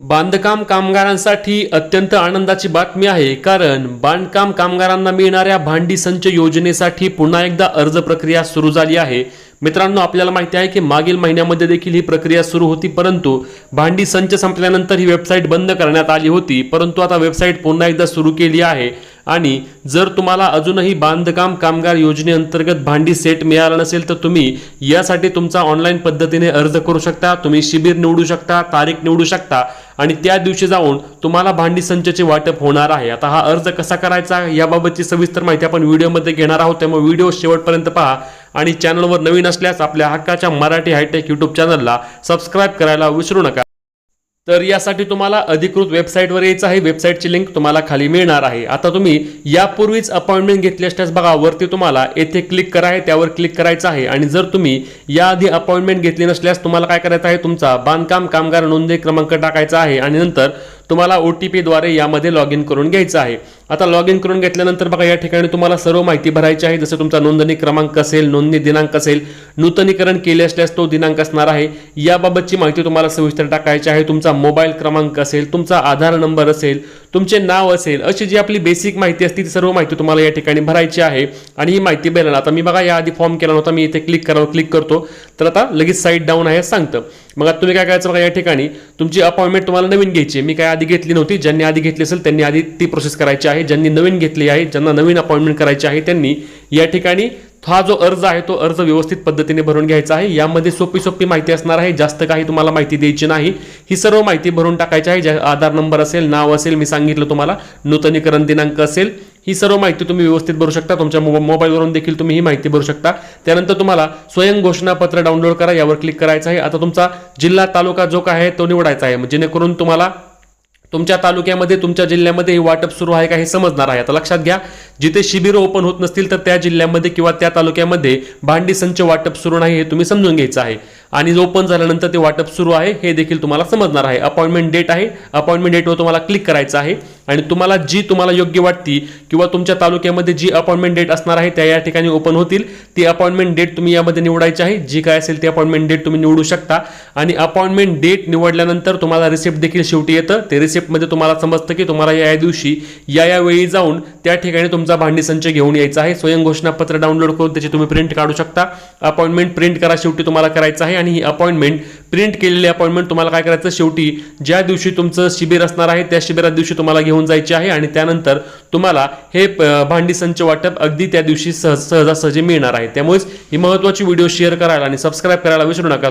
बांधकाम कामगारांसाठी अत्यंत आनंदाची बातमी आहे कारण बांधकाम कामगारांना मिळणाऱ्या भांडी संच योजनेसाठी पुन्हा एकदा अर्ज प्रक्रिया सुरू झाली आहे. मित्रांनो आपल्याला माहिती आहे की मागील महिन्यामध्ये देखील ही प्रक्रिया सुरू होती परंतु भांडी संच संपल्यानंतर ही वेबसाईट बंद करण्यात आली होती परंतु आता वेबसाईट पुन्हा एकदा सुरू केली आहे. आणि जर तुम्हाला अजूनही बांधकाम कामगार योजनेअंतर्गत भांडी सेट मिळाला नसेल तर तुम्ही यासाठी तुमचा ऑनलाईन पद्धतीने अर्ज करू शकता. तुम्ही शिबिर निवडू शकता तारीख निवडू शकता आणि त्या दिवशी जाऊन तुम्हाला भांडी संचचे वाटप होणार आहे. आता हा अर्ज कसा करायचा याबाबतची सविस्तर माहिती आपण व्हिडिओमध्ये घेणार आहोत. त्यामुळे व्हिडिओ शेवटपर्यंत पहा आणि चॅनलवर नवीन असल्यास आपल्या हक्काच्या मराठी हायटेक यूट्यूब चॅनलला सबस्क्राईब करायला विसरू नका. तर यासाठी तुम्हाला अधिकृत वेबसाईटवर यायचं आहे. वेबसाईटची लिंक तुम्हाला खाली मिळणार आहे. आता तुम्ही यापूर्वीच अपॉइंटमेंट घेतली असल्यास बघा वरती तुम्हाला येथे क्लिक करा आहे. त्यावर क्लिक करायचं आहे. आणि जर तुम्ही याआधी अपॉइंटमेंट घेतली नसल्यास तुम्हाला काय करायचं आहे? तुमचा बांधकाम कामगार नोंदणी क्रमांक टाकायचा आहे. आणि नंतर तुम्हाला ओ टी पीद्वारे यामध्ये लॉग इन करून घ्यायचं आहे. आता लॉग इन करून घेतल्यानंतर बघा या ठिकाणी तुम्हाला सर्व माहिती भरायची आहे. जसं तुमचा नोंदणी क्रमांक असेल नोंदणी दिनांक असेल नूतनीकरण केले असल्यास तो दिनांक असणार आहे. याबाबतची माहिती तुम्हाला सविस्तर टाकायची आहे. तुमचा मोबाईल क्रमांक असेल तुमचा आधार नंबर असेल तुमचे नाव असेल अशी जी आपली बेसिक माहिती असते ती सर्व माहिती तुम्हाला या ठिकाणी भरायची आहे. आणि ही माहिती भरायला आता मी बघा याआधी फॉर्म केला नव्हता मी इथे क्लिक करावं क्लिक करतो. तर आता लगेच साईट डाऊन आहे सांगतं. मग आता तुम्ही काय करायचं बघा या ठिकाणी तुमची अपॉइंटमेंट तुम्हाला नवीन घ्यायची आहे. मी काय आधी घेतली नव्हती. ज्यांनी आधी घेतली असेल त्यांनी आधी ती प्रोसेस करायची आहे. ज्यांनी नवीन घेतली आहे ज्यांना नवीन अपॉइंटमेंट करायची आहे त्यांनी या ठिकाणी हा जो अर्ज आहे तो अर्ज व्यवस्थित पद्धतीने भरून घ्यायचा आहे. यामध्ये सोपी सोपी माहिती असणार आहे. जास्त काही तुम्हाला माहिती द्यायची नाही. ही सर्व माहिती भरून टाकायची आहे. ज्या आधार नंबर असेल नाव असेल मी सांगितलं तुम्हाला नूतनीकरण दिनांक असेल ही सर्व माहिती तुम्ही व्यवस्थित भरू शकता. तुमच्या मोबाईलवरून देखील तुम्ही ही माहिती भरू शकता. त्यानंतर तुम्हाला स्वयं घोषणापत्र डाउनलोड करा. यावर क्लिक करायचं आहे. आता तुमचा जिल्हा तालुका जो काय आहे तो निवडायचा आहे. जेणेकरून तुम्हाला तुमच्या तालुक्यामध्ये तुमच्या जिल्ह्यामध्ये हे वाटप सुरू आहे का हे समजणार आहे. आता लक्षात घ्या जिथे शिबिर ओपन होत नसतील तर त्या जिल्ह्यामध्ये किंवा त्या तालुक्यामध्ये भांडी संच वाटप सुरू नाही हे तुम्ही समजून घ्यायचं आहे. आणि ओपन झाल्यानंतर ते वाटप सुरू आहे हे देखील तुम्हाला समजणार आहे. अपॉइंटमेंट डेट आहे. अपॉइंटमेंट डेटवर तुम्हाला क्लिक करायचं आहे. आणि तुम्हाला जी तुम्हाला योग्य वाटती किंवा तुमच्या तालुक्यामध्ये जी अपॉइंटमेंट डेट असणार आहे त्या या ठिकाणी ओपन होतील. ती अपॉइंटमेंट डेट तुम्ही यामध्ये निवडायची आहे. जी काय असेल ती अपॉइंटमेंट डेट तुम्ही निवडू शकता. आणि अपॉइंटमेंट डेट निवडल्यानंतर तुम्हाला रिसिप्ट देखील शेवटी येतं. ते रिसिप्टमध्ये तुम्हाला समजतं की तुम्हाला या या दिवशी या या वेळी जाऊन त्या ठिकाणी तुमचा भांडी संच घेऊन यायचा आहे. स्वयं घोषणापत्र डाउनलोड करून त्याची तुम्ही प्रिंट काढू शकता. अपॉइंटमेंट प्रिंट करा शेवटी तुम्हाला करायचं आहे. आणि ही अपॉइंटमेंट प्रिंट केलेली अपॉइंटमेंट तुम्हाला काय करायचं? शेवटी ज्या दिवशी तुमचं शिबिर असणार आहे त्या शिबिरात दिवशी तुम्हाला घेऊन जायचे आहे आणि त्यानंतर तुम्हाला हे भांडी संच वाटप अगदी त्या दिवशी सहज सहजासहजी मिळणार आहे. त्यामुळेच ही महत्त्वाची व्हिडिओ शेअर करायला आणि सबस्क्राईब करायला विसरू नका.